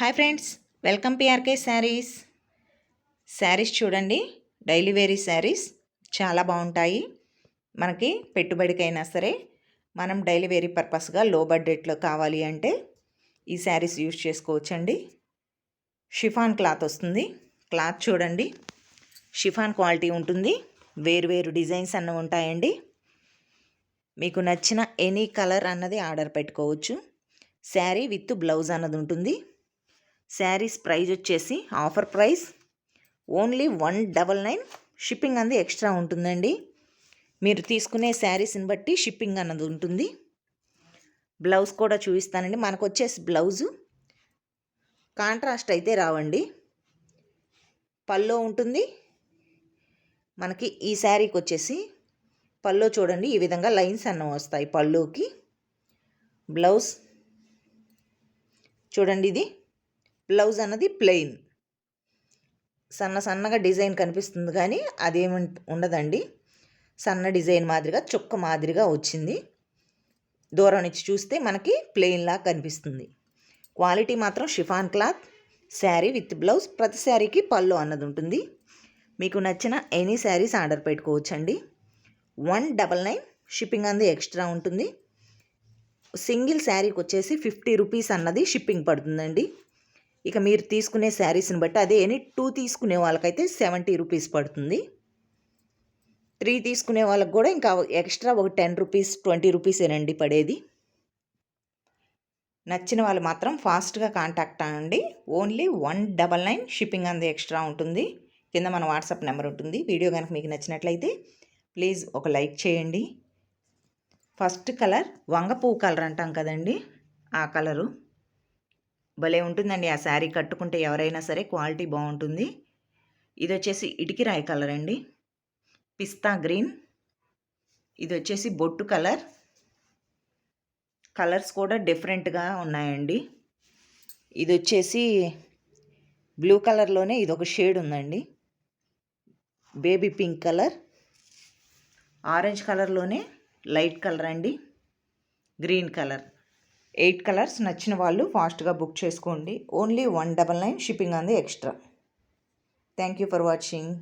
Hi friends welcome PRK sarees. Sarees చూడండి daily vary saris చాలా బాగుంటాయి. మనకి పెట్టుబడికైనా సరే మనం డైలీ వేరీ పర్పస్గా లో బడ్జెట్లో కావాలి అంటే ఈ శారీస్ యూజ్ చేసుకోవచ్చండి. షిఫాన్ క్లాత్ వస్తుంది. క్లాత్ చూడండి షిఫాన్ క్వాలిటీ ఉంటుంది. వేరు వేరు డిజైన్స్ అన్నీ ఉంటాయండి. మీకు నచ్చిన ఎనీ కలర్ అన్నది ఆర్డర్ పెట్టుకోవచ్చు. శారీ విత్ బ్లౌజ్ అన్నది ఉంటుంది. శారీస్ ప్రైజ్ వచ్చేసి offer price. Only one double nine shipping అనేది ఎక్స్ట్రా ఉంటుందండి. మీరు తీసుకునే శారీస్ని బట్టి షిప్పింగ్ అన్నది ఉంటుంది. బ్లౌజ్ కూడా చూపిస్తానండి. మనకు వచ్చేసి బ్లౌజు. కాంట్రాస్ట్ అయితే రావండి. పల్లో ఉంటుంది. మనకి ఈ శారీకి వచ్చేసి పల్లో చూడండి. ఈ విధంగా లైన్స్ అన్న వస్తాయి పల్లోకి. బ్లౌజ్. చూడండి ఇది. బ్లౌజ్ అన్నది ప్లెయిన్. సన్న సన్నగా డిజైన్ కనిపిస్తుంది కానీ అదేమి ఉండదండి. సన్న డిజైన్ మాదిరిగా చుక్క మాదిరిగా వచ్చింది. దూరం నుంచి చూస్తే మనకి ప్లెయిన్లా కనిపిస్తుంది. క్వాలిటీ మాత్రం chiffon cloth saree with blouse ప్రతి శారీకి పళ్ళు అన్నది ఉంటుంది. మీకు నచ్చిన ఎనీ శారీస్ ఆర్డర్ పెట్టుకోవచ్చండి. వన్ డబల్ నైన్ షిప్పింగ్ అంది ఎక్స్ట్రా ఉంటుంది. సింగిల్ శారీకి వచ్చేసి ఫిఫ్టీ రూపీస్ అన్నది షిప్పింగ్ పడుతుందండి. ఇక మీరు తీసుకునే శారీస్ని బట్టి అదే ఎనీ టూ తీసుకునే వాళ్ళకైతే సెవెంటీ రూపీస్ పడుతుంది. త్రీ తీసుకునే వాళ్ళకి కూడా ఇంకా ఎక్స్ట్రా ఒక టెన్ రూపీస్ ట్వంటీ రూపీసేనండి పడేది. నచ్చిన వాళ్ళు మాత్రం ఫాస్ట్గా కాంటాక్ట్ అవ్వండి. Only one double nine shipping అంది ఎక్స్ట్రా ఉంటుంది. కింద మన వాట్సాప్ నెంబర్ ఉంటుంది. వీడియో కనుక మీకు నచ్చినట్లయితే ప్లీజ్ ఒక లైక్ చేయండి. ఫస్ట్ కలర్ వంగపువ్వు కలర్ అంటాం కదండి. ఆ కలరు భలే ఉంటుందండి. ఆ శారీ కట్టుకుంటే ఎవరైనా సరే క్వాలిటీ బాగుంటుంది. ఇది వచ్చేసి ఇటుకిరాయి కలర్ అండి. పిస్తా గ్రీన్. ఇది వచ్చేసి బొట్టు కలర్. కలర్స్ కూడా డిఫరెంట్గా ఉన్నాయండి. ఇది వచ్చేసి బ్లూ కలర్లోనే ఇది ఒక షేడ్ ఉందండి. Baby pink colour. ఆరెంజ్ కలర్లోనే లైట్ కలర్ అండి. Green colour. ఎయిట్ కలర్స్ నచ్చిన వాళ్ళు ఫాస్ట్గా బుక్ చేసుకోండి. Only one double nine shipping అంది extra. Thank you for watching.